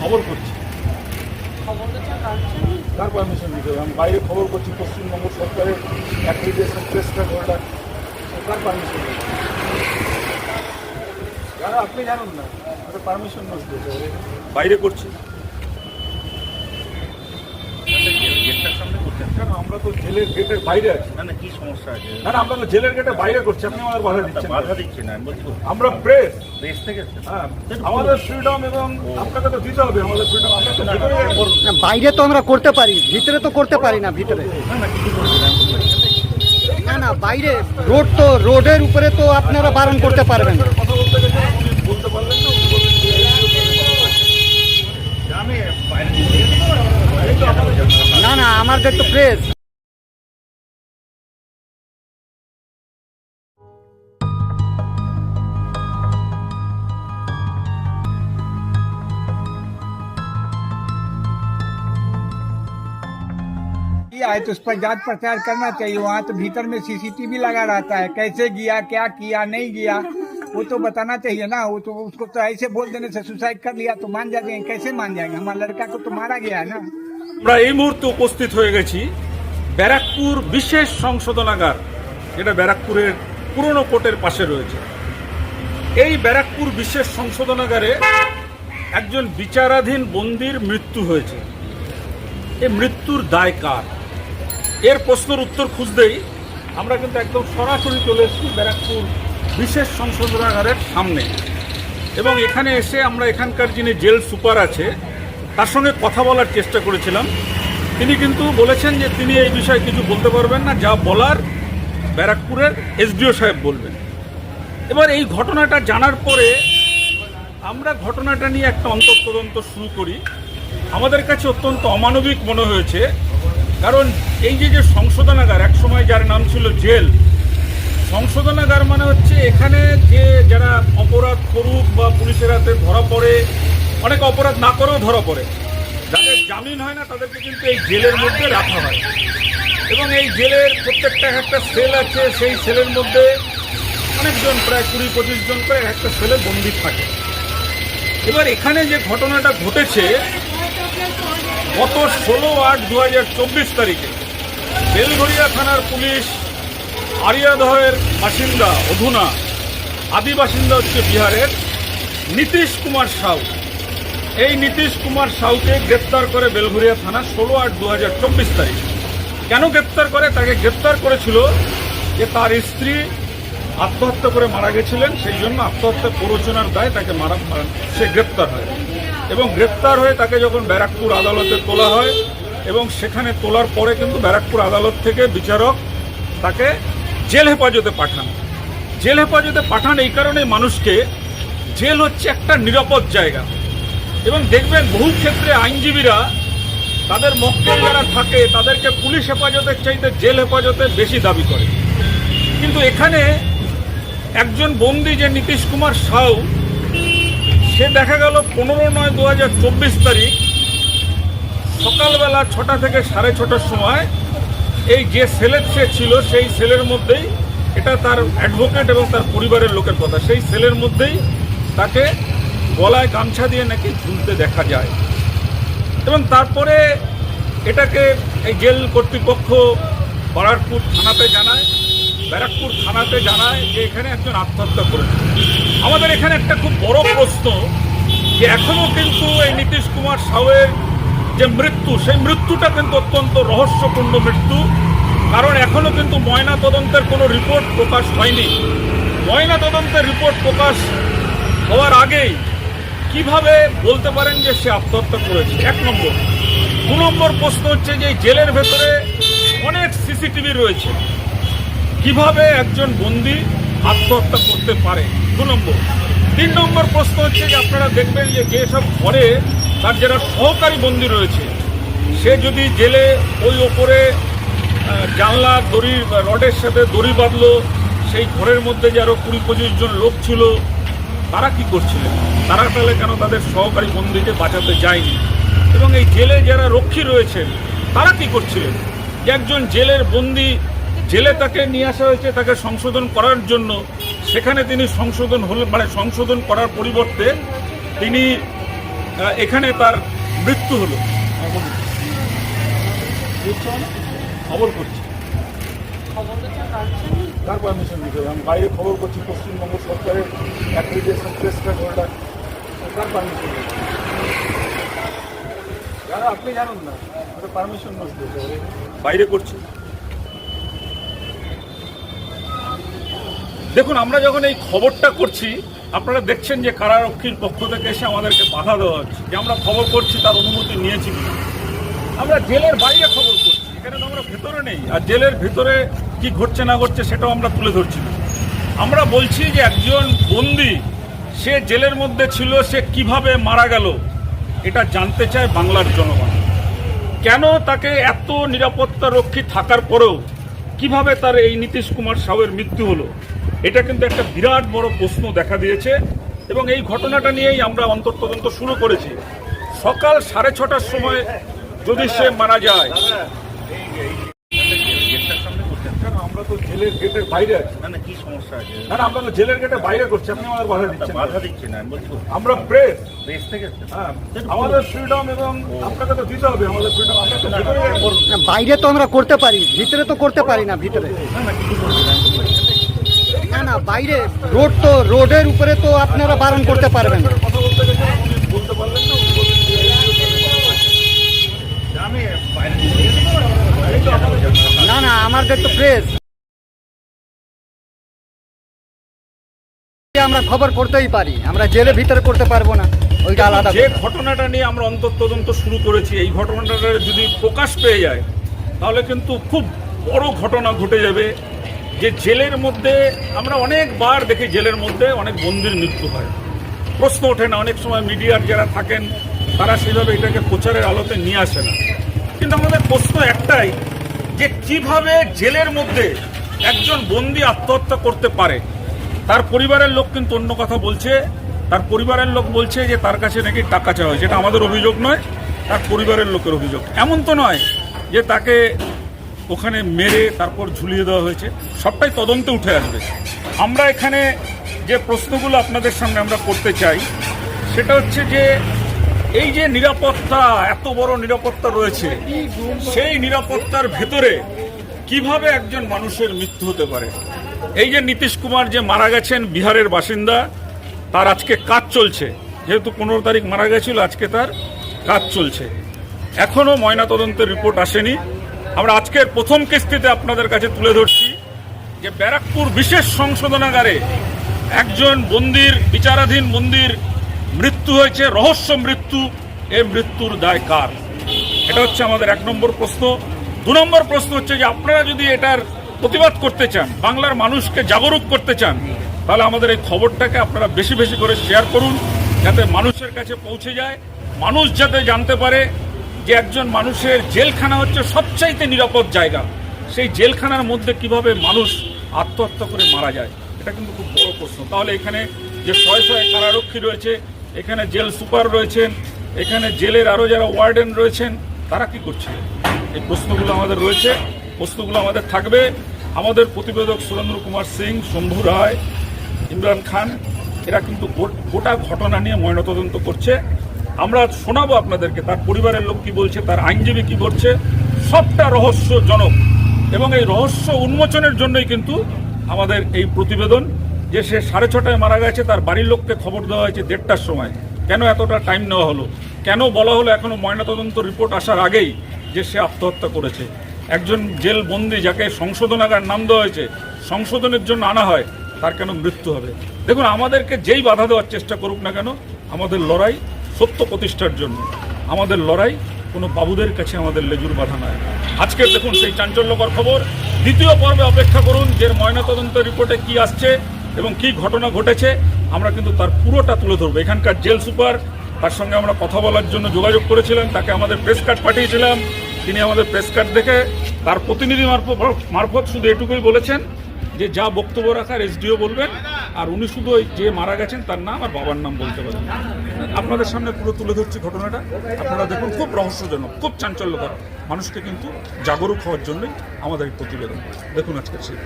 খবর করছি। কারণ পারমিশন দিতে হবে। আমি বাইরে খবর করছি পশ্চিমবঙ্গ সরকারের অ্যাপ্লিকেশন প্রেসটা ঘোরাটা তার পারমিশন দিতে আপনি জানুন না পারমিশন নষ্ট বাইরে করছি গেটটার সামনে করছেন কেন? আমরা তো জেলের গেটের বাইরে আছি। না না কি সমস্যা আছে? না না আমরা তো জেলের গেটের বাইরে করছি আপনি আমাদের বাধা দিচ্ছেন বাধা দিচ্ছি না আমরা প্রেস বেশ থেকে হ্যাঁ আমাদের ফ্রিডম এবং আপনাকে তো দিতে হবে আমাদের ফ্রিডম। না, বাইরে তো আমরা করতে পারি ভিতরে তো করতে পারি না ভিতরে। না না কিছু না না না বাইরে রোড তো রোডের উপরে তো আপনারা বারণ করতে পারবেন না। কথা বলতে গেলে উনি বলতে পারলেন না উনি বললেন যে এই আমি বাইরে দিয়ে দিবো, বাইরে দিয়ে আনা হয়ে যাবে। না না আমাদের তো প্রেস किया है तो उस पर जांच पड़ताल करना चाहिए वहाँ तो भीतर में सीसीटीवी लगा रहता है कैसे गया क्या किया नहीं गया वो तो बताना चाहिए ना वो तो उसको तो ऐसे बोल देने से सुसाइड कर लिया तो मान जाते हैं कैसे मान जाएंगे हमारा लड़का को तो मारा गया है ना আমরা এই মুহূর্তে উপস্থিত হয়ে গেছি ব্যারাকপুর বিশেষ সংশোধনাগার যেটা ব্যারাকপুরের পুরনো কোর্টের পাশে রয়েছে এই ব্যারাকপুর বিশেষ সংশোধনাগারে একজন বিচারাধীন বন্দির মৃত্যু হয়েছে এই মৃত্যুর দায় কার এর প্রশ্নের উত্তর খুঁজতেই আমরা কিন্তু একদম সরাসরি চলে এসেছি ব্যারাকপুর বিশেষ সংশোধনাগারের সামনে। এবং এখানে এসে আমরা এখানকার যিনি জেল সুপার আছে, তার সঙ্গে কথা বলার চেষ্টা করেছিলাম। তিনি কিন্তু বলেছেন যে তিনি এই বিষয়ে কিছু বলতে পারবেন না, যা বলার ব্যারাকপুরের এসডিও সাহেব বলবেন। এবার এই ঘটনাটা জানার পরে আমরা ঘটনাটা নিয়ে একটা অন্তঃতদন্ত শুরু করি। আমাদের কাছে অত্যন্ত অমানবিক মনে হয়েছে, কারণ এই যে যে সংশোধনাগার, একসময় যার নাম ছিল জেল সংশোধনাগার মানে হচ্ছে এখানে যে যারা অপরাধ করুক বা পুলিশের হাতে ধরা পড়ে, অনেক অপরাধ না করেও ধরা পড়ে। যাদের জামিন হয় না, তাদেরকে কিন্তু এই জেলের মধ্যে রাখা হয়। এবং এই জেলের প্রত্যেকটা একটা সেল আছে, সেই সেলের মধ্যে অনেকজন, প্রায় কুড়ি পঁচিশ জন করে একটা সেলে বন্দি থাকে। এবার এখানে যে ঘটনাটা ঘটেছে, গত ষোলো আট দু তারিখে বেলঘরিয়া থানার পুলিশ আরিয়াদহের বাসিন্দা অধুনা। আদি বাসিন্দা হচ্ছে বিহারের নীতিশ কুমার সাউ। এই নীতিশ কুমার সাউকে গ্রেপ্তার করে বেলঘরিয়া থানা ষোলো আট দু হাজার চব্বিশ তারিখ। কেন গ্রেপ্তার করে? তাকে গ্রেপ্তার করেছিল যে তার স্ত্রী আত্মহত্যা করে মারা গেছিলেন, সেই জন্য আত্মহত্যা প্ররোচনার দায় তাকে মারা, মারা- সে গ্রেপ্তার হয়। এবং গ্রেপ্তার হয়ে তাকে যখন ব্যারাকপুর আদালতে তোলা হয় এবং সেখানে তোলার পরে কিন্তু ব্যারাকপুর আদালত থেকে বিচারক তাকে জেল হেফাজতে পাঠান। জেল হেফাজতে পাঠান এই কারণে মানুষকে জেল হচ্ছে একটা নিরাপদ জায়গা। এবং দেখবেন বহু ক্ষেত্রে আইনজীবীরা তাদের মক্কেল যারা থাকে, তাদেরকে পুলিশ হেফাজতের চাইতে জেল হেফাজতে বেশি দাবি করে। কিন্তু এখানে একজন বন্দি যে নীতিশ কুমার সাউ, সে দেখা গেল পনেরো নয় দু তারিখ সকালবেলা ছটা থেকে সাড়ে ছটার সময় এই যে সেলের সে ছিল, সেই সেলের মধ্যেই এটা তার অ্যাডভোকেট এবং তার পরিবারের লোকের কথা। সেই সেলের মধ্যেই তাকে গলায় গামছা দিয়ে নাকি ঝুলতে দেখা যায়। এবং তারপরে এটাকে এই জেল কর্তৃপক্ষ বারাকপুর থানাতে জানায়, ব্যারাকপুর থানাতে জানায় যে এখানে একজন আত্মহত্যা করেছে। আমাদের এখানে একটা খুব বড় প্রশ্ন যে এখনও কিন্তু এই নীতিশ কুমার সাউয়ের যে মৃত্যু, সেই মৃত্যুটা কিন্তু অত্যন্ত রহস্যপূর্ণ মৃত্যু। কারণ এখনও কিন্তু ময়না তদন্তের কোনো রিপোর্ট প্রকাশ হয়নি। ময়না তদন্তের রিপোর্ট প্রকাশ হওয়ার আগেই কীভাবে বলতে পারেন যে সে আত্মহত্যা করেছে? এক নম্বর। দু নম্বর প্রশ্ন হচ্ছে যে জেলের ভেতরে অনেক সিসিটিভি রয়েছে। কীভাবে একজন বন্দি আত্মহত্যা করতে পারে? দু নম্বর। তিন নম্বর প্রশ্ন হচ্ছে যে আপনারা দেখবেন যে যেসব ঘরে তার যারা সহকারী বন্দি রয়েছে, সে যদি জেলে ওই ওপরে জানলা, দড়ি, রডের সাথে দড়ি বাঁধলো, সেই ঘরের মধ্যে যে আরও কুড়ি পঁচিশ জন লোক ছিল, তারা কি করছিলেন? তারা তাহলে কেন তাদের সহকারী বন্দিকে বাঁচাতে যায়নি? এবং এই জেলে যারা রক্ষী রয়েছেন, তারা কি করছিলেন? একজন জেলের বন্দি জেলে তাকে নিয়ে আসা হয়েছে, তাকে সংশোধন করার জন্য, সেখানে তিনি সংশোধন হলে মানে সংশোধন করার পরিবর্তে তিনি এখানে তার মৃত্যু হলো? খবর করছি। খবর তো যা কাটছেন কার পারমিশন দিতে হবে। আমি বাইরে খবর করছি, পশ্চিমবঙ্গ সরকারের accreditation press card holder car permission দিতে যারা আপনি জানুন না পারমিশন নষ্ট বাইরে করছি। দেখুন, আমরা যখন এই খবরটা করছি, আপনারা দেখছেন যে কারারক্ষীর পক্ষ থেকে এসে আমাদেরকে বাধা দেওয়া হচ্ছে, যে আমরা খবর করছি, তার অনুমতি নিয়েছি কিনা আমরা জেলের বাইরে খবর করছি, এখানে তো আমরা ভেতরে নেই, আর জেলের ভেতরে কি ঘটছে না ঘটছে সেটাও আমরা তুলে ধরছি না। আমরা বলছি যে একজন বন্দি, সে জেলের মধ্যে ছিল, সে কীভাবে মারা গেল, এটা জানতে চায় বাংলার জনগণ কেন তাকে এত নিরাপত্তা রক্ষী থাকার পরেও কীভাবে তার এই নীতিশ কুমার সাউয়ের মৃত্যু হলো, এটা কিন্তু একটা বিরাট বড় প্রশ্ন দেখা দিয়েছে এবং এই ঘটনাটা নিয়েই আমরা অন্তর্তদন্ত শুরু করেছি। সকাল সাড়ে ছটার সময় যদি সে মারা যায় গেটটার সামনে করছেন কেন আমরা তো জেলের গেটের বাইরে আছি। না না কি সমস্যা আছে? না জেলের গেটের বাইরে করছি আপনি আমাদের বাধা দিচ্ছেন। বাধা দিচ্ছি না আমি বলছি আমরা প্রেস প্রেস থেকে হ্যাঁ আমাদের ফ্রিডম এবং আপনাকে তো দিতে হবে আমাদের ফ্রিডম ভেতরে। না, বাইরে তো আমরা করতে পারি ভিতরে তো করতে পারি না ভিতরে। না না বাইরে রোড তো রোডের উপরে তো আপনারা বারণ করতে পারবেন না। কথা বলতে গেছে বলতে পারলেন না। না না আমাদের তো প্রেস আমরা খবর করতেই পারি। আমরা জেলে ভিতরে করতে পারব না। ওইটা আলাদা যে। ঘটনাটা নিয়ে আমরা অন্তর্তদন্ত শুরু করেছি এই ঘটনাটা যদি প্রকাশ পেয়ে যায় তাহলে কিন্তু খুব বড় ঘটনা ঘটে যাবে যে জেলের মধ্যে আমরা অনেকবার দেখি জেলের মধ্যে অনেক বন্দির মৃত্যু হয়। প্রশ্ন ওঠে না অনেক সময় মিডিয়ার যারা থাকেন তারা সেভাবে এটাকে প্রচারের আলোতে নিয়ে আসে না। কিন্তু আমাদের প্রশ্ন একটাই যে কীভাবে জেলের মধ্যে একজন বন্দি আত্মহত্যা করতে পারে? তার পরিবারের লোক কিন্তু অন্য কথা বলছে। তার পরিবারের লোক বলছে যে তার কাছে নাকি টাকা চাওয়া হয় যেটা আমাদের অভিযোগ নয়, তার পরিবারের লোকের অভিযোগ। এমন তো নয় যে তাকে ওখানে মেরে তারপর ঝুলিয়ে দেওয়া হয়েছে। সবটাই তদন্তে উঠে আসবে। আমরা এখানে যে প্রশ্নগুলো আপনাদের সামনে আমরা করতে চাই, সেটা হচ্ছে যে এই যে নিরাপত্তা, এত বড় নিরাপত্তা রয়েছে, সেই নিরাপত্তার ভেতরে কীভাবে একজন মানুষের মৃত্যু হতে পারে? এই যে নীতিশ কুমার যে মারা গেছেন বিহারের বাসিন্দা, তার আজকে কাজ চলছে। যেহেতু পনেরো তারিখ মারা গেছিল, আজকে তার কাজ চলছে। এখনও ময়নাতদন্তের রিপোর্ট আসেনি। আমরা আজকের প্রথম কিস্তিতে আপনাদের কাছে তুলে ধরছি যে ব্যারাকপুর বিশেষ সংশোধনাগারে একজন বন্দির, বিচারাধীন বন্দির মৃত্যু হয়েছে, রহস্য মৃত্যু। এই মৃত্যুর দায় কার? এটা হচ্ছে আমাদের এক নম্বর প্রশ্ন। দু নম্বর প্রশ্ন হচ্ছে যে আপনারা যদি এটার প্রতিবাদ করতে চান, বাংলার মানুষকে জাগরুক করতে চান, তাহলে আমাদের এই খবরটাকে আপনারা বেশি বেশি করে শেয়ার করুন, যাতে মানুষের কাছে পৌঁছে যায়। মানুষ যাতে জানতে পারে যে একজন মানুষের জেলখানা হচ্ছে সবচাইতে নিরাপদ জায়গা। সেই জেলখানার মধ্যে কীভাবে মানুষ আত্মহত্যা করে মারা যায়, এটা কিন্তু খুব বড় প্রশ্ন। তাহলে এখানে যে শয়ে শয়ে কারারক্ষী রয়েছে, এখানে জেল সুপার রয়েছেন, এখানে জেলের আরও যারা ওয়ার্ডেন রয়েছেন, তারা কি করছে? এই প্রশ্নগুলো আমাদের রয়েছে। প্রশ্নগুলো আমাদের থাকবে। আমাদের প্রতিবেদক সুরেন্দ্র কুমার সিং, শম্ভু রায়, ইমরান খান, এরা কিন্তু গোটা ঘটনা নিয়ে ময়নাতদন্ত করছে। আমরা শোনাবো আপনাদেরকে, তার পরিবারের লোক কি বলছে, তার আইনজীবী কি করছে। সবটা রহস্যজনক। এবং এই রহস্য উন্মোচনের জন্যই কিন্তু আমাদের এই প্রতিবেদন, যে সে সাড়ে ছটায় মারা গেছে, তার বাড়ির লোককে খবর দেওয়া হয়েছে দেড়টার সময়। কেন এতটা টাইম নেওয়া হলো? কেন বলা হলো এখনও ময়নাতদন্ত রিপোর্ট আসার আগেই যে সে আত্মহত্যা করেছে? একজন জেল বন্দি যাকে সংশোধনাগার নাম দেওয়া হয়েছে, সংশোধনের জন্য আনা হয়, তার কেন মৃত্যু হবে? দেখুন, আমাদেরকে যেই বাধা দেওয়ার চেষ্টা করুক না কেন, আমাদের লড়াই সত্য প্রতিষ্ঠার জন্য। আমাদের লড়াই কোনো বাবুদের কাছে আমাদের লেজুর বাধা নয়। আজকে দেখুন সেই চাঞ্চল্যকর খবর। দ্বিতীয় পর্বে অপেক্ষা করুন যে ময়নাতদন্ত রিপোর্টে কি আসছে এবং কি ঘটনা ঘটেছে, আমরা কিন্তু তার পুরোটা তুলে ধরবো। এখানকার জেল সুপার, তার সঙ্গে আমরা কথা বলার জন্য যোগাযোগ করেছিলাম, তাকে আমাদের প্রেস কার্ড পাঠিয়েছিলাম। তিনি আমাদের প্রেস কার্ড দেখে তার প্রতিনিধি মারফত মারফত শুধু এটুকুই বলেছেন যে যা বক্তব্য রাখার এসডিও বলবেন আর উনি শুধু ওই যে মারা গেছেন তার নাম আর বাবার নাম বলতে পারেন আপনাদের সামনে পুরো তুলে ধরছি ঘটনাটা আপনারা দেখুন খুব রহস্যজনক খুব চাঞ্চল্যকর মানুষকে কিন্তু জাগরুক হওয়ার জন্যই আমাদের এই প্রতিবেদন দেখুন আজকের সেই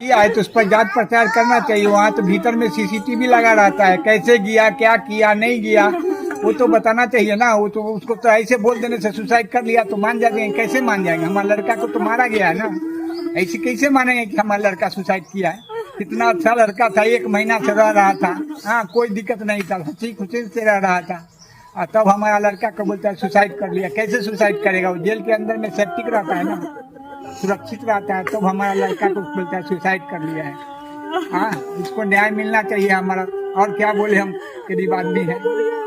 किया है तो उस पर जांच पड़ताल करना चाहिए वहाँ तो भीतर में सीसीटीवी लगा रहता है कैसे गया क्या किया नहीं गया वो तो बताना चाहिए ना, वो तो उसको तो ऐसे बोल देने से सुसाइड कर लिया तो मान जाएँगे, कैसे मान जाएँगे? हमारा लड़का को तो मारा गया है ना। ऐसे कैसे मानेंगे कि हमारा लड़का सुसाइड किया है? कितना अच्छा लड़का था, एक महीना से रह रहा था। हाँ कोई दिक्कत नहीं था हँसी खुशी से रह रहा था। और तब हमारा लड़का को बोलता है सुसाइड कर लिया। कैसे सुसाइड करेगा? वो जेल के अंदर में सेप्टिक रहता है ना, सुरक्षित रहता है, तब हमारा लड़का को बोलता है सुसाइड कर लिया है। हाँ इसको न्याय मिलना चाहिए हमारा। और क्या बोले हम? गरीब आदमी है हैं।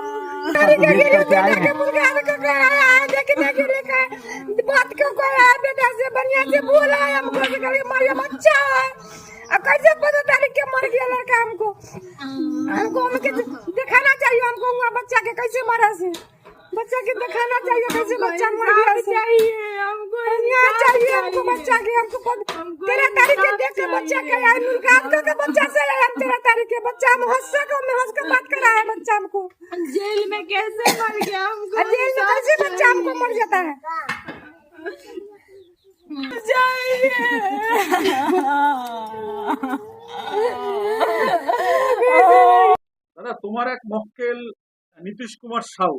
बात क्यों कर रहा है बेटा से बढ़िया से बोला है हमको से कभी हमारा बच्चा है अब कैसे पता तारीख के मर गया लड़का हमको हमको उनके दिखाना चाहिए हमको वहाँ बच्चा के कैसे मरा से बच्चा के दिखाना चाहिए कैसे बच्चा मर गया चाहिए हमको न्याय चाहिए हमको बच्चा के हमको पत- तेरह तारीख के देख के बच्चा के आए मुर्गात का के बच्चा से आए हम तेरह तारीख के बच्चा हम हंस सको में हंस के बात करा है बच्चा हमको जेल में कैसे मर गया हमको और जेल में कैसे बच्चा हमको मर जाता है দাদা তোমার এক মক্কেল নীতিশ কুমার সাউ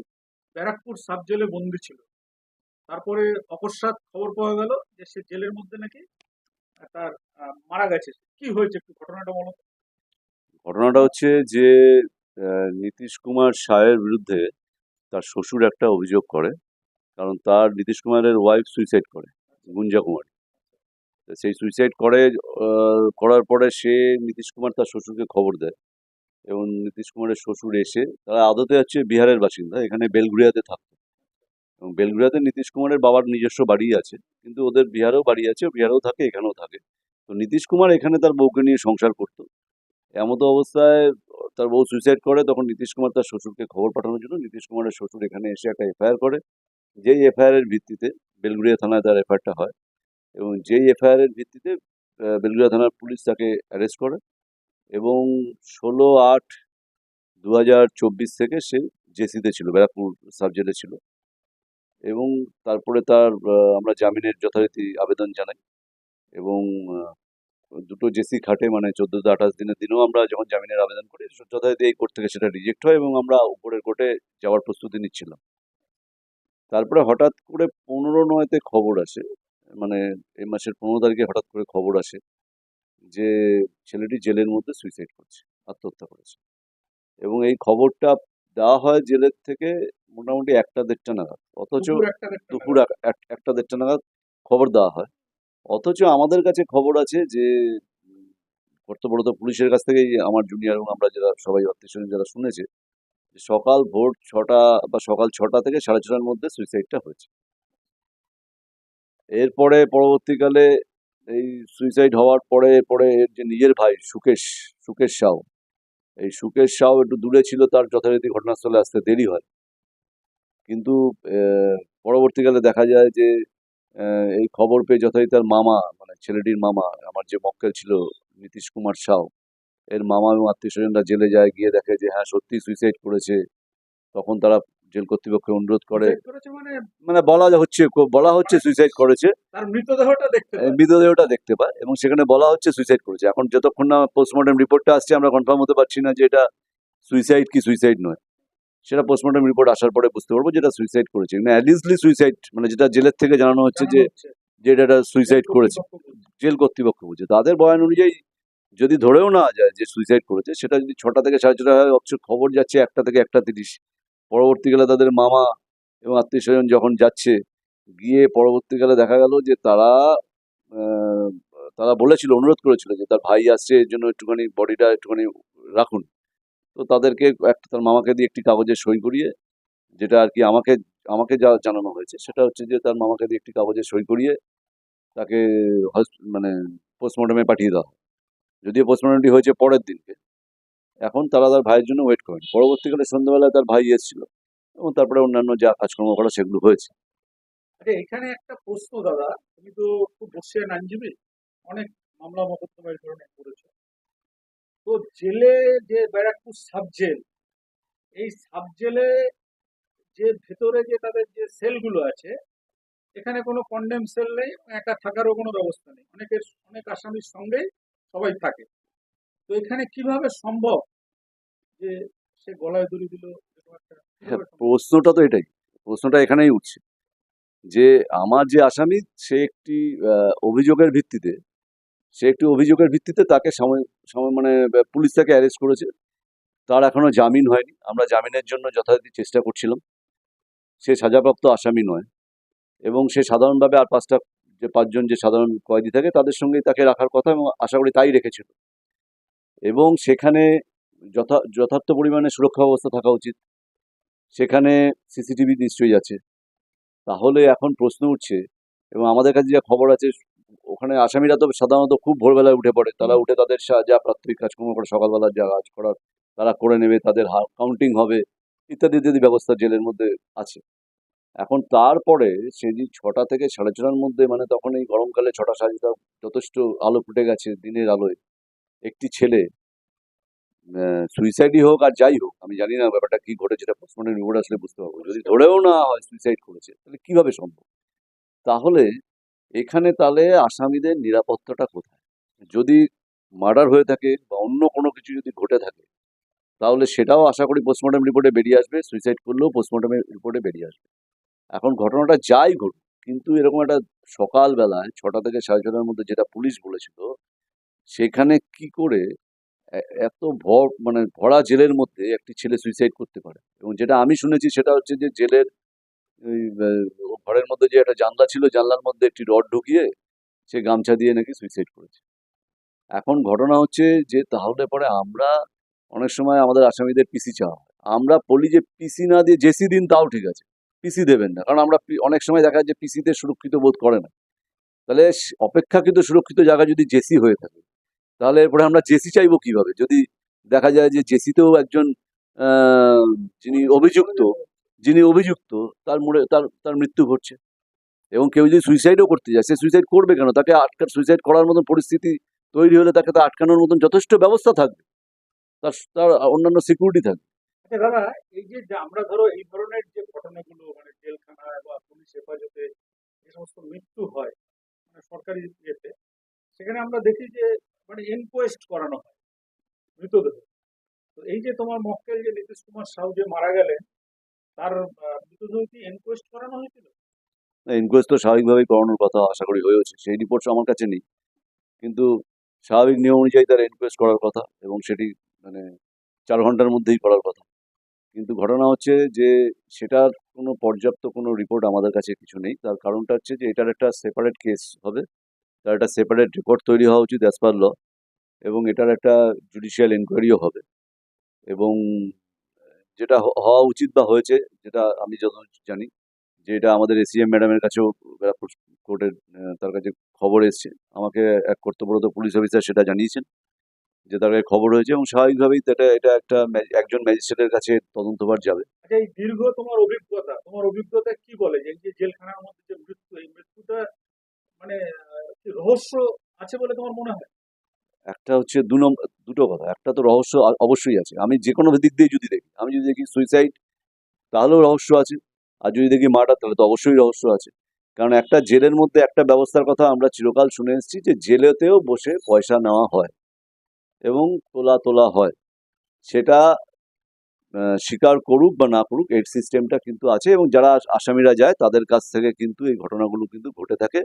ব্যারাকপুর সাব জেলে বন্দি ছিল। তারপরে অকস্মাৎ খবর পাওয়া গেল যে সে জেলের মধ্যে নাকি তার মারা গেছে। কি হয়েছে একটু ঘটনাটা বলো ঘটনাটা হচ্ছে যে নীতিশ কুমার সায়ের বিরুদ্ধে তার শ্বশুর একটা অভিযোগ করে কারণ তার নীতিশ কুমারের ওয়াইফ সুইসাইড করে গুঞ্জা কুমারী। সেই সুইসাইড করে করার পরে সে নীতিশ কুমার তার শ্বশুরকে খবর দেয়। এবং নীতিশ কুমারের শ্বশুর এসে তারা আদতে হচ্ছে বিহারের বাসিন্দা, এখানে বেলগুড়িয়াতে থাকতো। এবং বেলগুড়িয়াতে নীতিশ কুমারের বাবার নিজস্ব বাড়ি আছে, কিন্তু ওদের বিহারেও বাড়ি আছে বিহারেও থাকে, এখানেও থাকে। তো নীতিশ কুমার এখানে তার বউকে নিয়ে সংসার করতো। এমতো অবস্থায় তার বউ সুইসাইড করে, তখন নীতিশ কুমার তার শ্বশুরকে খবর পাঠানোর জন্য নীতিশ কুমারের শ্বশুর এখানে এসে একটা এফআইআর করে, যেই এফআইআরের ভিত্তিতে বেলগুড়িয়া থানায় তার এফআইআরটা হয় এবং যেই এফআইআরের ভিত্তিতে বেলগুড়িয়া থানার পুলিশ তাকে অ্যারেস্ট করে। এবং ষোলো আট দু থেকে সে জেসিতে ছিল, ব্যারাকপুর সাবজেক্টে ছিল। এবং তারপরে তার আমরা জামিনের যথারীতি আবেদন জানাই এবং দুটো জেসি খাটে মানে চোদ্দ আঠাশ দিনের দিনেও আমরা যখন জামিনের আবেদন করি, যথারীতি এই কোর্ট থেকে সেটা রিজেক্ট হয় এবং আমরা উপরের কোর্টে যাওয়ার প্রস্তুতি নিচ্ছিলাম। তারপরে হঠাৎ করে পনেরো নয়তে খবর আসে মানে এই মাসের পনেরো তারিখে হঠাৎ করে খবর আসে যে ছেলেটি জেলের মধ্যে সুইসাইড করছে আত্মহত্যা করেছে। এবং এই খবরটা দেওয়া হয় জেলের থেকে মোটামুটি একটা দেড়টা নাগাদ। অথচ দুপুর একটা দেড়টা নাগাদ। খবর দেওয়া হয়। অথচ আমাদের কাছে খবর আছে যে কর্তব্যরত পুলিশের কাছ থেকেই আমার জুনিয়র এবং আমরা যারা সবাই আত্মীয় যারা শুনেছে সকাল ভোর ছটা বা সকাল ছটা থেকে সাড়ে ছটার মধ্যে সুইসাইডটা হয়েছে। এরপরে পরবর্তীকালে এই সুইসাইড হওয়ার পরে পরে এর যে নিজের ভাই সুকেশ সুকেশ সাউ, এই সুকেশ সাউ একটু দূরে ছিল, তার যথারীতি ঘটনাস্থলে আসতে দেরি হয়। কিন্তু পরবর্তীকালে দেখা যায় যে এই খবর পেয়ে যথারীতি তার মামা মানে ছেলেটির মামা, আমার যে মক্কেল ছিল, নীতিশ কুমার সাউ, এর মামা এবং আত্মীয় স্বজনরা জেলে যায়, গিয়ে দেখে যে হ্যাঁ সত্যি সুইসাইড করেছে। তখন তারা জেল কর্তৃপক্ষকে অনুরোধ করে। মানে? মানে বলা হচ্ছে বলা হচ্ছে সুইসাইড করেছে। তার মৃতদেহটা দেখতে পায়। মৃতদেহটা দেখতে পায় এবং সেখানে বলা হচ্ছে সুইসাইড করেছে। এখন যতক্ষণ না পোস্টমর্টম রিপোর্টটা আসছে আমরা কনফার্ম হতে পারছি না যে এটা সুইসাইড কি সুইসাইড নয়। সেটা পোস্টমর্টম রিপোর্ট আসার পরে বুঝতে পারব যেটা সুইসাইড করেছে। মানে অ্যালিজলি সুইসাইড মানে যেটা জেলের থেকে জানানো হচ্ছে যে জানানো হচ্ছে। যে এটা সুইসাইড করেছে। জেল কর্তৃপক্ষ বুঝে তাদের বয়ান অনুযায়ী যদি ধরেও না যায় যে সুইসাইড করেছে সেটা যদি ছটা থেকে সাড়ে ছটা হয় অথচ খবর যাচ্ছে একটা থেকে একটা তিরিশ। পরবর্তীকালে তাদের মামা এবং আত্মীয় স্বজন যখন যাচ্ছে, গিয়ে পরবর্তীকালে দেখা গেল যে তারা তারা বলেছিল, অনুরোধ করেছিল যে তার ভাই আসছে, এর জন্য একটুখানি বডিটা একটুখানি রাখুন। তো তাদেরকে একটা, তার মামাকে দিয়ে একটি কাগজে সই করিয়ে, যেটা আর কি আমাকে আমাকে যা জানানো হয়েছে, সেটা হচ্ছে যে তার মামাকে দিয়ে একটি কাগজে সই করিয়ে তাকে মানে পোস্টমর্টমে পাঠিয়ে দেওয়া যদিও পোস্টমর্টমটি হয়েছে পরের দিনকে। এখন তারা তার ভাইয়ের জন্য ওয়েট করেন। পরবর্তীকালে সন্ধ্যাবেলায় তার ভাই এসেছিল এবং তারপরে অন্যান্য যা কাজকর্ম করা সেগুলো হয়েছে। আচ্ছা এখানে একটা প্রশ্ন দাদা, তুমি তো খুব বসিয়ান আইনজীবী, অনেক মামলা মোকদ্দমা এই ধরনের করেছ। তো জেলে যে ব্যারাকপুর সাব জেল এই সাব জেলে যে ভেতরে যে তাদের যে সেলগুলো আছে, এখানে কোনো কন্ডেম সেল নেই একা থাকারও কোনো ব্যবস্থা নেই। অনেকের, অনেক আসামির সঙ্গেই সবাই থাকে। তো এখানে কীভাবে সম্ভব যে সে গলায় দড়ি দিল? হ্যাঁ, প্রশ্নটা তো এটাই। প্রশ্নটা এখানেই উঠছে। যে আমার যে আসামি সে একটি অভিযোগের ভিত্তিতে সে একটি অভিযোগের ভিত্তিতে তাকে সময় সময় মানে পুলিশ তাকে অ্যারেস্ট করেছে। তার এখনও জামিন হয়নি। আমরা জামিনের জন্য যথারীতি চেষ্টা করছিলাম। সে সাজাপ্রাপ্ত আসামি নয় এবং সে সাধারণভাবে আর পাঁচটা যে পাঁচজন যে সাধারণ কয়েদি থাকে তাদের সঙ্গেই তাকে রাখার কথা এবং আশা করি তাই রেখেছিল। এবং সেখানে যথা, যথার্থ পরিমাণে সুরক্ষা ব্যবস্থা থাকা উচিত। সেখানে সিসিটিভি নিশ্চয়ই আছে। তাহলে এখন প্রশ্ন উঠছে এবং আমাদের কাছে যা খবর আছে, ওখানে আসামিরা তো সাধারণত খুব ভোরবেলায় উঠে পড়ে। তারা উঠে তাদের যা প্রাথমিক কাজকর্ম করে সকালবেলার যা কাজ করার, তারা করে নেবে, তাদের কাউন্টিং হবে, ইত্যাদি ইত্যাদি ব্যবস্থা জেলের মধ্যে আছে। এখন তারপরে সে যে ছটা থেকে সাড়ে ছটার মধ্যে মানে তখন এই গরমকালে ছটা সাড়ে যথেষ্ট আলো ফুটে গেছে দিনের আলোয়। একটি ছেলে সুইসাইডই হোক আর যাই হোক, আমি জানি না ব্যাপারটা কি ঘটেছে, এটা পোস্টমর্টম রিপোর্ট আসলে বুঝতে পারব। যদি ধরেও না হয় সুইসাইড করেছে, তাহলে কীভাবে সম্ভব? তাহলে এখানে তাহলে আসামিদের নিরাপত্তাটা কোথায়? যদি মার্ডার হয়ে থাকে বা অন্য কোনো কিছু যদি ঘটে থাকে, তাহলে সেটাও আশা করি পোস্টমর্টম রিপোর্টে বেরিয়ে আসবে সুইসাইড করলেও পোস্টমর্টম রিপোর্টে বেরিয়ে আসবে। এখন ঘটনাটা যাই ঘটুক, কিন্তু এরকম একটা সকালবেলায় ছটা থেকে সাড়ে ছটার মধ্যে যেটা পুলিশ বলেছিল সেখানে কি করে এত ভর মানে ভরা জেলের মধ্যে একটি ছেলে সুইসাইড করতে পারে? এবং যেটা আমি শুনেছি সেটা হচ্ছে যে জেলের ঘরের মধ্যে যে একটা জানলা ছিল, জানলার মধ্যে একটি রড ঢুকিয়ে সে গামছা দিয়ে নাকি সুইসাইড করেছে। এখন ঘটনা হচ্ছে যে তাহলে পরে আমরা অনেক সময় আমাদের আসামিদের পিসি চাওয়া হয়। আমরা বলি যে পিসি না দিয়ে জেসি দিন তাও ঠিক আছে। পিসি দেবেন না। কারণ আমরা অনেক সময় দেখা যায় যে পিসিতে সুরক্ষিত বোধ করে না। তাহলে অপেক্ষাকৃত সুরক্ষিত জায়গা যদি জেসি হয়ে থাকে তাহলে এরপরে আমরা জেসি চাইব কীভাবে? যদি দেখা যায় যে জেসিতেও একজন যিনি অভিযুক্ত যিনি অভিযুক্ত, তার মরে, তার তার মৃত্যু ঘটছে। এবং কেউ যদি সুইসাইডও করতে যায়, সে সুইসাইড করবে কেন? তাকে আটকা সুইসাইড করার মতন পরিস্থিতি তৈরি হলে তাকে তো আটকানোর মতন যথেষ্ট ব্যবস্থা থাকবে। তার তার অন্যান্য সিকিউরিটি থাকবে। আচ্ছা এই যে আমরা ধরো এই ধরনের যে ঘটনাগুলো মানে মৃত্যু হয় মানে সরকারি সেখানে আমরা দেখি যে মানে এনকোয়েস্ট করানো হয় মৃতদেহ তো এই যে তোমার মক্কেল যে নীতিশ কুমার সাউ যে মারা গেলেন, তার মৃতদেহ কি এনকোয়েস্ট করানো হয়েছিল? ইনকোয়েস্ট তো স্বাভাবিকভাবেই করানোর কথা আশা করি হয়েছে সেই রিপোর্ট আমার কাছে নেই। কিন্তু স্বাভাবিক নিয়ম অনুযায়ী তার ইনকোয়েস্ট করার কথা এবং সেটি মানে চার ঘণ্টার মধ্যেই করার কথা। কিন্তু ঘটনা হচ্ছে যে সেটার কোনো পর্যাপ্ত কোনো রিপোর্ট আমাদের কাছে কিছু নেই। তার কারণটা হচ্ছে যে এটার একটা সেপারেট কেস হবে। তার একটা সেপারেট রেকর্ড তৈরি হওয়া উচিত অ্যাজ ল এবং এটার একটা জুডিশিয়াল এনকোয়ারিও হবে এবং যেটা হওয়া উচিত বা হয়েছে যেটা আমি যত জানি যে এটা আমাদের এসিএম ম্যাডামের কাছেও কোর্টের তার কাছে খবর এসছে। আমাকে এক কর্তব্যরত পুলিশ অফিসার সেটা জানিয়েছেন যে তার কাছে খবর হয়েছে এবং স্বাভাবিকভাবেই এটা এটা একটা একজন ম্যাজিস্ট্রেটের কাছে তদন্তভার যাবে। আচ্ছা এই দীর্ঘ তোমার অভিজ্ঞতা তোমার অভিজ্ঞতা কি বলে? যে জেলখানার মধ্যে যে মৃত্যু, এই মৃত্যুটা মানে রহস্য আছে বলে তোমার মনে হয়? একটা হচ্ছে দু নম্বর দুটো কথা। একটা তো রহস্য অবশ্যই আছে। আমি যে কোনো দিক দিয়ে যদি দেখি, আমি যদি দেখি সুইসাইড তাহলেও রহস্য আছে। আর যদি দেখি মার্ডার তাহলে তো অবশ্যই রহস্য আছে। কারণ একটা জেলের মধ্যে একটা ব্যবস্থার কথা আমরা চিরকাল শুনে এসেছি যে, জেলেতেও বসে পয়সা নেওয়া হয় এবং তোলা তোলা হয়। সেটা স্বীকার করুক বা না করুক, এই সিস্টেমটা কিন্তু আছে এবং যারা আসামিরা যায়, তাদের কাছ থেকে কিন্তু এই ঘটনাগুলো কিন্তু ঘটে থাকে।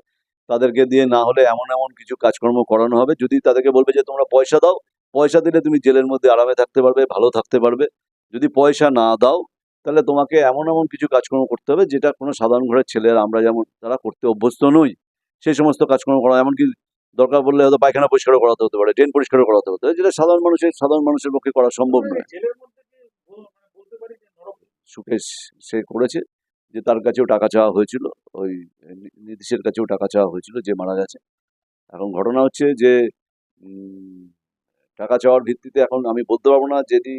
তাদেরকে দিয়ে না হলে এমন এমন কিছু কাজকর্ম করানো হবে। যদি তাদেরকে বলবে যে তোমরা পয়সা দাও পয়সা দিলে তুমি জেলের মধ্যে আরামে থাকতে পারবে ভালো থাকতে পারবে। যদি পয়সা না দাও তাহলে তোমাকে এমন এমন কিছু কাজকর্ম করতে হবে যেটা কোনো সাধারণ ঘরের ছেলের আমরা যেমন তারা করতে অভ্যস্ত নই সেই সমস্ত কাজকর্ম করা। এমনকি দরকার পড়লে হয়তো পায়খানা পরিষ্কার করাতে হতে পারে ড্রেন পরিষ্কার করাতে হতে পারে যেটা সাধারণ মানুষের সাধারণ মানুষের পক্ষে করা সম্ভব নয়। মানে নরক সুকেশ সে করেছে। যে তার কাছেও টাকা চাওয়া হয়েছিল, ওই নীতিশের কাছেও টাকা চাওয়া হয়েছিল যে মারা গেছে। এখন ঘটনা হচ্ছে যে টাকা চাওয়ার ভিত্তিতে এখন আমি বলতে পারব না যদি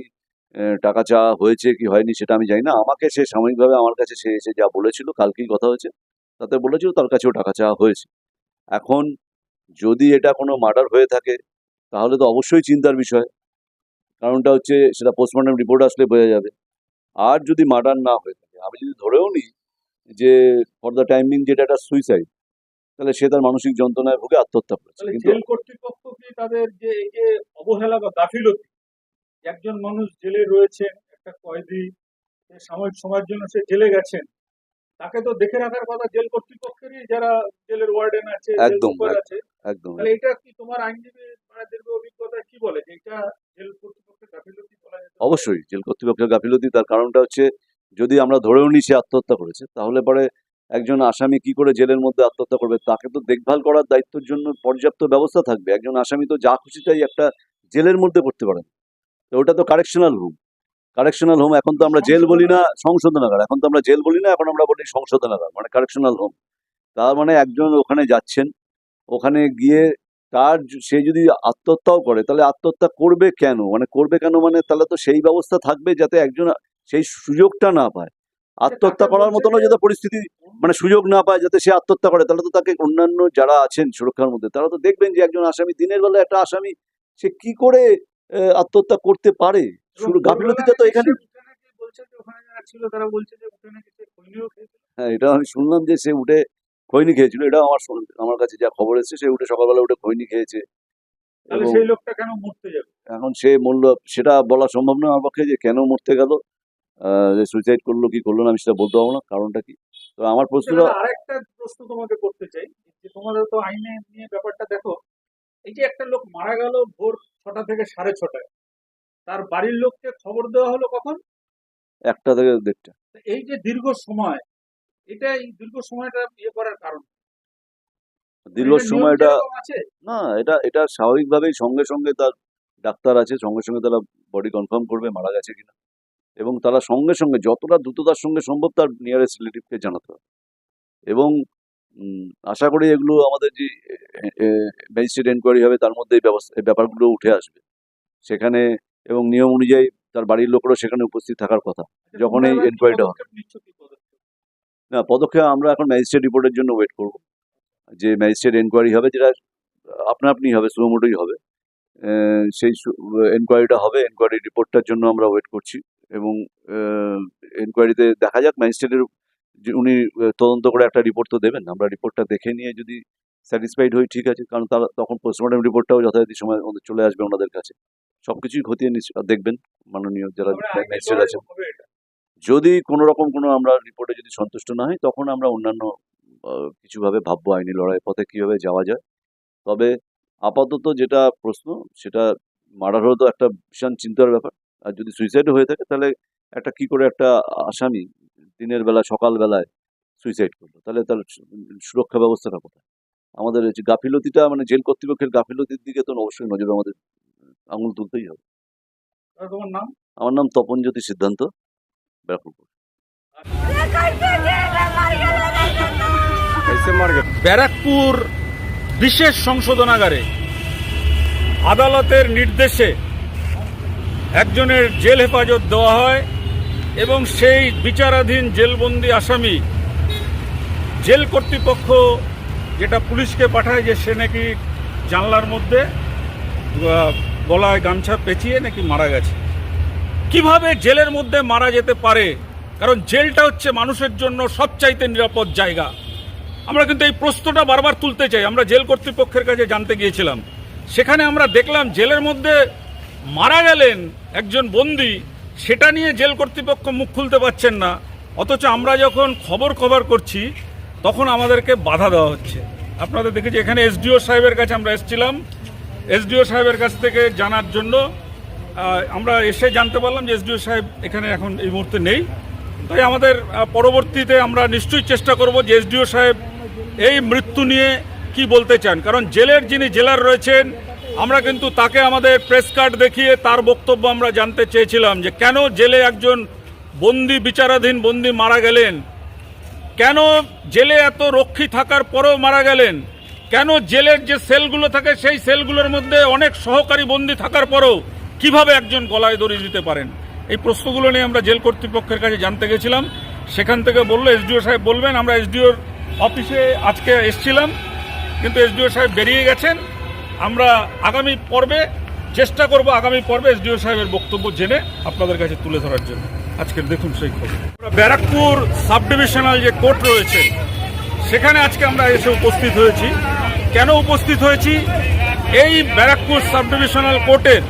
টাকা চাওয়া হয়েছে কি হয়নি সেটা আমি জানি না। আমাকে সে সাময়িকভাবে আমার কাছে সে এসে যা বলেছিল, কালকেই কথা হয়েছে, তাতে বলেছিল তার কাছেও টাকা চাওয়া হয়েছে। এখন যদি এটা কোনো মার্ডার হয়ে থাকে, তাহলে তো অবশ্যই চিন্তার বিষয়। কারণটা হচ্ছে সেটা পোস্টমর্টম রিপোর্ট আসলে বোঝা যাবে। আর যদি মার্ডার না হয়ে থাকে আমি যদি ধরেও নিই যে ফর দ্য টাইমিং যেটা একটা সুইসাইড তাহলে সে তার মানসিক যন্ত্রণায় ভুগে আত্মহত্যা করেছে। কিন্তু জেল কর্তৃপক্ষ কি তাদের যে এই যে অবহেলা বা গাফিলতি একজন মানুষ জেলে রয়েছেন একটা কয়েদি সাময়িক সময়ের জন্য সে জেলে গেছেন তাকে তো দেখে রাখার কথা জেল কর্তৃপক্ষেরই যারা জেলের ওয়ার্ডেন আছে একদম, আছে একদম তাহলে এটা কি তোমার আইনজীবী মানে দীর্ঘ অভিজ্ঞতা কি বলে যে এটা জেল কর্তৃপক্ষের গাফিলতি বলা অবশ্যই জেল কর্তৃপক্ষের গাফিলতি তার কারণটা হচ্ছে যদি আমরা ধরেও নিই সে আত্মহত্যা করেছে তাহলে পরে একজন আসামি কি করে জেলের মধ্যে আত্মহত্যা করবে? তাকে তো দেখভাল করার দায়িত্বের জন্য পর্যাপ্ত ব্যবস্থা থাকবে। একজন আসামি তো যা খুশি তাই একটা জেলের মধ্যে করতে পারেন। তো ওটা তো কারেকশনাল হোম কারেকশনাল হোম এখন তো আমরা জেল বলি না সংশোধনাগার। এখন তো আমরা জেল বলি না এখন আমরা বলি সংশোধনাগার মানে কারেকশনাল হোম তার মানে একজন ওখানে যাচ্ছেন ওখানে গিয়ে তার সে যদি আত্মহত্যাও করে তাহলে আত্মহত্যা করবে কেন? মানে করবে কেন মানে তাহলে তো সেই ব্যবস্থা থাকবে যাতে একজন সেই সুযোগটা না পায়। আত্মহত্যা করার মতনও যাতে পরিস্থিতি মানে সুযোগ না পায় যাতে সে আত্মহত্যা করে তাহলে তো তাকে অন্যান্য যারা আছেন সুরক্ষার মধ্যে তারা তো দেখবেন যে একজন আসামি দিনের বেলা একটা আসামি সে কি করে আত্মহত্যা করতে পারে? গাফিলতিটা তো এখানে হ্যাঁ এটা আমি শুনলাম যে সে উঠে খৈনি খেয়েছিল এটা আমার আমার কাছে যা খবর এসেছে সে উঠে সকালবেলা উঠে খৈনি খেয়েছে। তাহলে সেই লোকটা কেন মরতে যাবে? এখন সে মূল্য সেটা বলা সম্ভব নয় আমার পক্ষে যে কেন মরতে গেল। যে সুইসাইড করল কি করল না আমি সেটা বলতে পারব না কারণটা কি? তো আমার প্রশ্নটা আরেকটা প্রশ্ন তোমাকে করতে চাই যে তোমাদের তো আইনে নিয়ে ব্যাপারটা দেখো এই যে একটা লোক মারা গেল ভোর ছটা থেকে সাড়ে ছটায় তার বাড়ির লোককে খবর দেওয়া হলো কখন? একটা থেকে দেড়টা। এই যে দীর্ঘ সময় এটা এই দীর্ঘ সময়টা ইয়ে করার কারণ দীর্ঘ সময়টা না এটা এটা স্বাভাবিকভাবেই সঙ্গে সঙ্গে তার ডাক্তার আছে সঙ্গে সঙ্গে তারা বডি কনফার্ম করবে মারা গেছে কিনা। এবং তারা সঙ্গে সঙ্গে যতটা দ্রুততার সঙ্গে সম্ভব তার নিয়ারেস্ট রিলেটিভকে জানাতে হবে। এবং আশা করি এগুলো আমাদের যে ম্যাজিস্ট্রেট এনকোয়ারি হবে তার মধ্যে এই ব্যাপারগুলো উঠে আসবে। সেখানে, এবং নিয়ম অনুযায়ী তার বাড়ির লোকেরও সেখানে উপস্থিত থাকার কথা। যখন এই তোমরা এবার কি inquiry টা হবে। না, পদক্ষেপ আমরা এখন ম্যাজিস্ট্রেট রিপোর্টের জন্য ওয়েট করব। যে ম্যাজিস্ট্রেট এনকোয়ারি হবে যেটা, আপনা আপনি হবে সুমোটোই হবে। সেই এনকোয়ারিটা হবে এনকোয়ারি রিপোর্টটার জন্য আমরা ওয়েট করছি। এবং এনকোয়ারিতে দেখা যাক ম্যাজিস্ট্রেটের উনি তদন্ত করে একটা রিপোর্ট তো দেবেন। আমরা রিপোর্টটা দেখে নিয়ে যদি স্যাটিসফাইড হই ঠিক আছে। কারণ তারা তখন পোস্টমর্টম রিপোর্টটাও যথাযথ সময় ওদের চলে আসবে ওনাদের কাছে। সবকিছুই খতিয়ে নিশ্চ- দেখবেন মাননীয় যারা ম্যাজিস্ট্রেট আছেন। যদি কোনো রকম কোনো আমরা রিপোর্টে যদি সন্তুষ্ট না হই তখন আমরা অন্যান্য কিছুভাবে ভাববো আইনি লড়াই পথে কীভাবে যাওয়া যায়। তবে আপাতত যেটা প্রশ্ন সেটা মার্ডার হলে তো একটা ভীষণ চিন্তার ব্যাপার। আর যদি সুইসাইড হয়ে থাকে তাহলে একটা কি করে একটা আসামি দিনের বেলা সকাল বেলায় সুইসাইড করল। তাহলে তার সুরক্ষা ব্যবস্থাটা কোথায়? আমাদের এই যে গাফিলতিটা মানে জেল কর্তৃপক্ষের গাফিলতির দিকে তো অবশ্যই নজর আমাদের আঙুল তুলতেই হবে। নাম? আমার নাম তপনজ্যোতি সিদ্ধান্ত ব্যারাকপুর ব্যারাকপুর বিশেষ সংশোধনাগারে আদালতের নির্দেশে একজনের জেল হেফাজত দেওয়া হয় এবং সেই বিচারাধীন জেলবন্দি আসামি জেল কর্তৃপক্ষ যেটা পুলিশকে পাঠায় যে সে নাকি জানলার মধ্যে গলায় গামছা পেঁচিয়ে নাকি মারা গেছে। কীভাবে জেলের মধ্যে মারা যেতে পারে? কারণ জেলটা হচ্ছে মানুষের জন্য সবচাইতে নিরাপদ জায়গা। আমরা কিন্তু এই প্রশ্নটা বারবার তুলতে চাই। আমরা জেল কর্তৃপক্ষের কাছে জানতে গিয়েছিলাম। সেখানে আমরা দেখলাম জেলের মধ্যে মারা গেলেন একজন বন্দি, সেটা নিয়ে জেল কর্তৃপক্ষ মুখ খুলতে পারছেন না। অথচ আমরা যখন খবর কভার করছি, তখন আমাদেরকে বাধা দেওয়া হচ্ছে। আপনাদের দেখেছি, এখানে এসডিও সাহেবের কাছে আমরা এসেছিলাম। এসডিও সাহেবের কাছ থেকে জানার জন্য আমরা এসে জানতে পারলাম যে এসডিও সাহেব এখানে এখন এই মুহূর্তে নেই। তাই আমাদের পরবর্তীতে আমরা নিশ্চয়ই চেষ্টা করব যে এসডিও সাহেব এই মৃত্যু নিয়ে কি বলতে চান। কারণ জেলের যিনি জেলার রয়েছেন আমরা কিন্তু তাকে আমাদের প্রেস কার্ড দেখিয়ে তার বক্তব্য আমরা জানতে চেয়েছিলাম যে কেন জেলে একজন বন্দি বিচারাধীন বন্দি মারা গেলেন? কেন জেলে এত রক্ষী থাকার পরেও মারা গেলেন? কেন জেলের যে সেলগুলো থাকে সেই সেলগুলোর মধ্যে অনেক সহকারী বন্দি থাকার পরেও কীভাবে একজন গলায় দড়ি দিতে পারেন? এই প্রশ্নগুলো নিয়ে আমরা জেল কর্তৃপক্ষের কাছে জানতে গেছিলাম। সেখান থেকে বলল, এসডিও সাহেব বলবেন, আমরা এসডিওর অফিসে আজকে এসছিলাম, কিন্তু এসডিও সাহেব বেরিয়ে গেছেন। আমরা আগামী পর্বে চেষ্টা করব, আগামী পর্বে এসডিও সাহেবের বক্তব্য জেনে আপনাদের কাছে তুলে ধরার জন্য। আজকের দেখুন সেই খবর। ব্যারাকপুর সাব ডিভিশনাল যে কোর্ট রয়েছে, সেখানে আজকে আমরা এসে উপস্থিত হয়েছি। কেন উপস্থিত হয়েছি? এই ব্যারাকপুর সাব ডিভিশনাল কোর্টের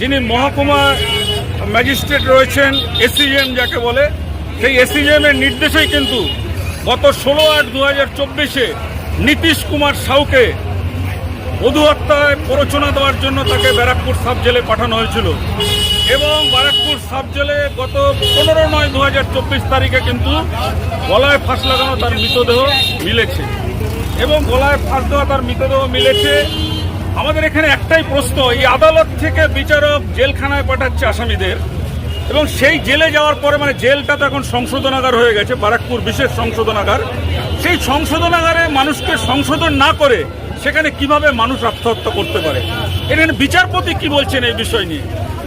যিনি মহকুমা ম্যাজিস্ট্রেট রয়েছেন, এসিএম যাকে বলে, সেই এসিএম নির্দেশেই কিন্তু গত ষোলো আট দু হাজার চব্বিশে নীতিশ কুমার সাউকে হত্যায় প্ররোচনা দেওয়ার জন্য তাকে ব্যারাকপুর সাব জেলে পাঠানো হয়েছিল। এবং ব্যারাকপুর সাব জেলে গত পনেরো নয় দু তারিখে কিন্তু গলায় ফাঁস লাগানো তার মৃতদেহ মিলেছে। এবং গলায় ফাঁস দেওয়া তার মৃতদেহ মিলেছে। আমাদের এখানে একটাই প্রশ্ন, এই আদালত থেকে বিচারক জেলখানায় পাঠাচ্ছে আসামিদের। এবং সেই জেলে যাওয়ার পরে মানে জেলটা তো এখন সংশোধনাগার হয়ে গেছে বারাকপুর বিশেষ সংশোধনাগার। সেই সংশোধনাগারে মানুষকে সংশোধন না করে সেখানে কীভাবে মানুষ আত্মহত্যা করতে পারে? এখানে বিচারপতি কি বলছেন এই বিষয় নিয়ে?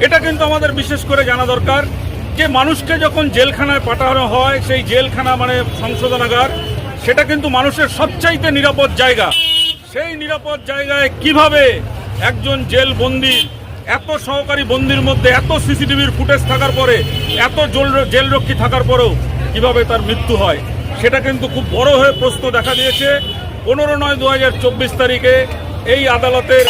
এটা কিন্তু আমাদের বিশেষ করে জানা দরকার যে মানুষকে যখন জেলখানায় পাঠানো হয়, সেই জেলখানা মানে সংশোধনাগার, সেটা কিন্তু মানুষের সবচাইতে নিরাপদ জায়গা। সেই নিরাপদ জায়গায় কীভাবে একজন জেল বন্দি, এত সহকারী বন্দির মধ্যে এত সিসিটিভির ফুটেজ থাকার পরে, এত জেল- জেলরক্ষী থাকার পরেও কীভাবে তার মৃত্যু হয়? সেটা কিন্তু খুব বড় হয়ে প্রশ্ন দেখা দিয়েছে। পনেরো নয় দু তারিখে এই আদালতের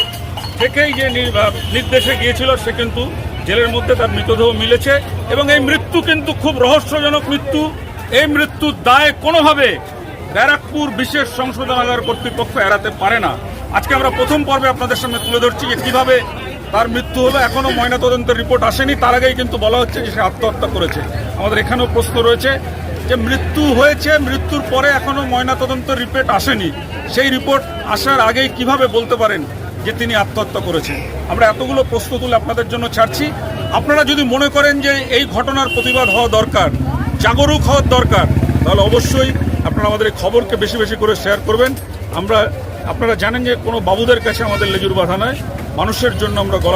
থেকেই যে নির- নির্দেশে গিয়েছিল সে কিন্তু জেলের মধ্যে তার মৃতদেহ মিলেছে এবং এই মৃত্যু কিন্তু খুব রহস্যজনক মৃত্যু। এই মৃত্যুর দায় কোনোভাবে ব্যারাকপুর বিশেষ সংশোধনাগার কর্তৃপক্ষ এড়াতে পারে না। আজকে আমরা প্রথম পর্বে আপনাদের সামনে তুলে ধরছি যে কীভাবে তার মৃত্যু হলো। এখনও ময়নাতদন্তের রিপোর্ট আসেনি। তার আগেই কিন্তু বলা হচ্ছে যে সে আত্মহত্যা করেছে। আমাদের এখানেও প্রশ্ন রয়েছে। যে মৃত্যু হয়েছে, মৃত্যুর পরে এখনও ময়নাতদন্তের রিপোর্ট আসেনি। সেই রিপোর্ট আসার আগেই কীভাবে বলতে পারেন যে তিনি আত্মহত্যা করেছেন? আমরা এতগুলো প্রশ্ন তুলে আপনাদের জন্য ছাড়ছি। আপনারা যদি মনে করেন যে এই ঘটনার প্রতিবাদ হওয়া দরকার, জাগরুক হওয়ার দরকার, তাহলে অবশ্যই আপনারা আমাদের এই খবরকে বেশি বেশি করে শেয়ার করবেন। আমরা, আপনারা জানেন যে কোনো বাবুদের কাছে আমাদের লেজুর বাধা নয় মানুষের জন্য আমরা গলা